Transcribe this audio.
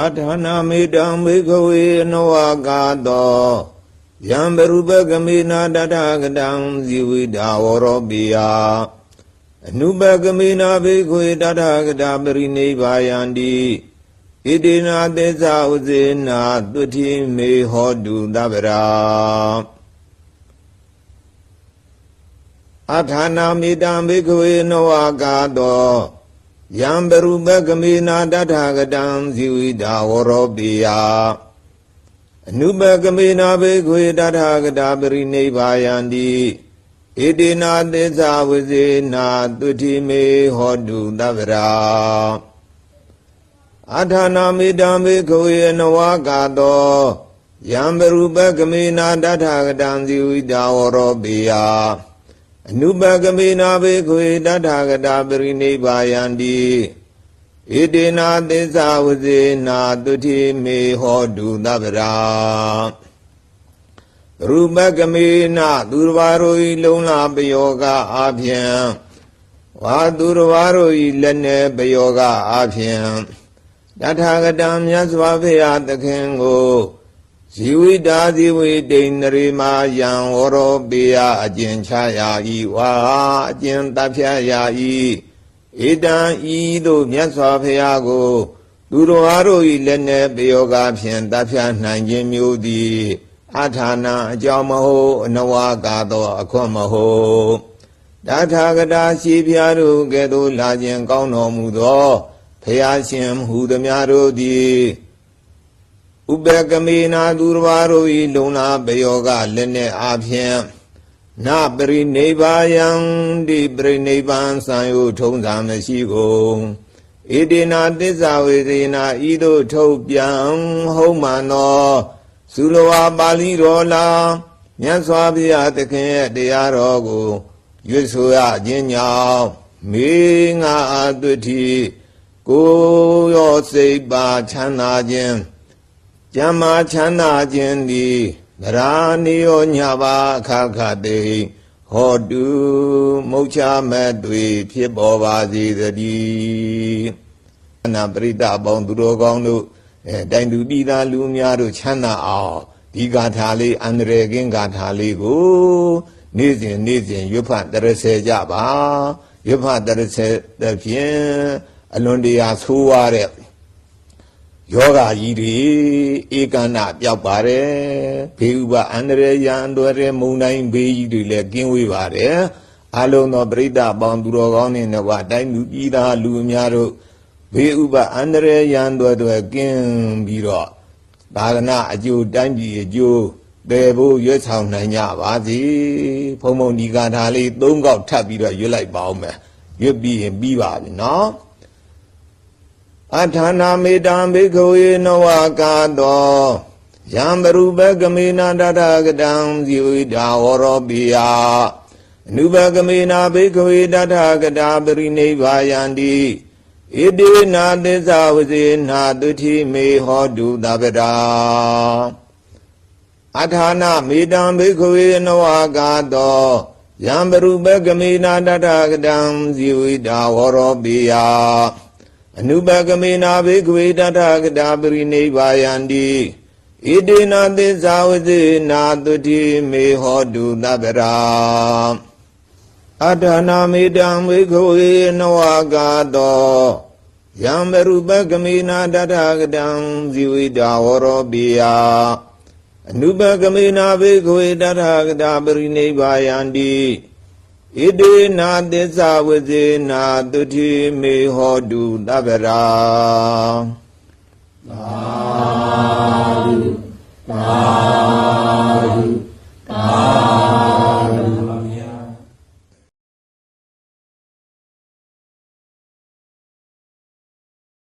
အထာနာမေတံဘေခဝေနဝကာတောယံဘရုပကမေနာတထကတံဇီဝိတာဝရောပိယအနုပကမေနာဘေခဝေတထကတာပရိနိဗ္ဗာယန္တိဣတိနာသစ္စာဥစေနာတုတိမေဟောတုတဗ္ဗရာအထာနာမေတံဘေခဝေနဝကာတော ယံဘရုပကမေနာတထကတံဇီဝိတာဝရောပိယအနုပကမေနာဘေခွေတထကတာပရိနိဗ္ဗာယန္တိဣတိနာသစ္စာဝစေနာတုတိမေဟောတုတဗ္ဗရာအထာနာမေတံဘေခွေနဝကာတောယံဘရုပကမေနာတထကတံဇီဝိတာဝရောပိယ အနုပကမေနာဘေခွေတထကတာပရိနိဗ္ဗာယန္တိဣတိနာသစ္စာဝစေနာတုတိမေဟောတုတဗ္ဗရာရူပကမေနာသူတော်ဘာတို့ဤလုံလာပယောဂအာဖြင့်ဝါသူတော်ဘာတို့ဤလက်နဲ့ပယောဂအာဖြင့်တထာဂတံမြတ်စွာဘုရားသခင်ကို ဇီဝိတာဇီဝိတိန်နရိမာယံဝရောပေယအကျဉ်ချရာဤဝါအကျဉ်တဖြတ်ရာဤဣတံဤသို့မြတ်စွာဘုရားကို သူတော်အားတို့၏လက်နှင့်ပယောဂဖြင့်တဖြတ်နိုင်ခြင်းမျိုးသည်အထာနာအကြောင်းမဟုတ်အနဝကာသောအခွင့်မဟုတ်တထာဂတာရှိဖျားတို့ကဲ့သို့လာခြင်းကောင်းတော်မူသောဖျားရှင်ဟူသည်များတို့သည် ဥပကမေနာသူတော်ဘာတို့၏လုံလာပယောဂလက်နှင့်အဖြင့်နပရိနိဗ္ဗာယံတိပရိနိဗ္ဗာန်ဆံယုထုံးစာမရှိကုန်ဣတိနာသစ္စာဝေသေနာဤသို့ထုတ်ပြန်ဟုတ်မှန်သောသုလဝါပါဠိတော်လာမြတ်စွာဘုရားသခင်ရဲ့တရားတော်ကိုရွတ်ဆိုရခြင်းကြောင့်မေငါအတုတိကိုယ်ရောစိတ်ပါချမ်းသာခြင်း ကျမ်းမာချမ်းသာခြင်းသည်ဗရာနိယောညပါအခါခတေဟောတုမုတ်ချမဲ့တွေ ဖြစ်ပေါ်ပါစေတည်းအနာပရိသတ်အပေါင်းသူတော်ကောင်းတို့အဲတိုင်သူပြည်သားလူများတို့ချမ်းသာအောင်ဒီဂါထာလေးအန္တရေကင်းဂါထာလေးကိုနေ့စဉ်နေ့စဉ်ရွတ်ဖတ်တရစေကြပါရွတ်ဖတ်တရစေတဲ့ဖြင့်အလွန်တရာဆိုးရတဲ့ ယောဂကြီးတွေဧကန္နပြောက်ပါတယ်ဘေးဥပအန္တရာယ်ရန်တော်တဲ့မုံတိုင်းဘေးကြီးတွေလည်းကင်းဝေးပါတယ်အလုံးသောပရိသတ်ပေါင်းသူတော်ကောင်းတွေနဲ့ကတိုင်းလူပြည်သားလူအများတို့ဘေးဥပအန္တရာယ်ရန်တော်တွေကင်းပြီးတော့သာသနာအကျိုးတိုင်းပြည်အကျိုးတည်ဖို့ရွတ်ဆောင်နိုင်ကြပါစေဖုံဖုံဒီကထာလေး၃កောက်ထပ်ပြီးတော့ရွတ်လိုက်ပါဦးမယ်ရွတ်ပြီးရင်ပြီးပါပြီနော် အထာနာမေတံဘေခဝေနဝကာတောယံဘရုပကမေနာတတကတံဇီဝိတာဝရောပိယအနုပကမေနာဘေခဝေတတကတာပရိနိဗ္ဗာယန္တိဣတိနာသစ္စာဝစေနာတုတိမေဟောတုတဗ္ဗရာအထာနာမေတံဘေခဝေနဝကာတောယံဘရုပကမေနာတတကတံဇီဝိတာဝရောပိယ အနုပကမေနာဘေကဝေတထကတာပရိနိဗ္ဗာယန္တိဣတိနာသစ္စာဝစေနာတုတိမေဟောတုတဗ္ဗရာအတ္တနာမေတံဘေကဝေနဝကာတောယံမရူပကမေနာတထကတံဇီဝိတာဝရောပိယအနုပကမေနာဘေကဝေတထကတာပရိနိဗ္ဗာယန္တိ ဣတိနာသစ္စာဝဇေနာတုတိမေဟောတုတပ္ပရာသာဓုသာဓု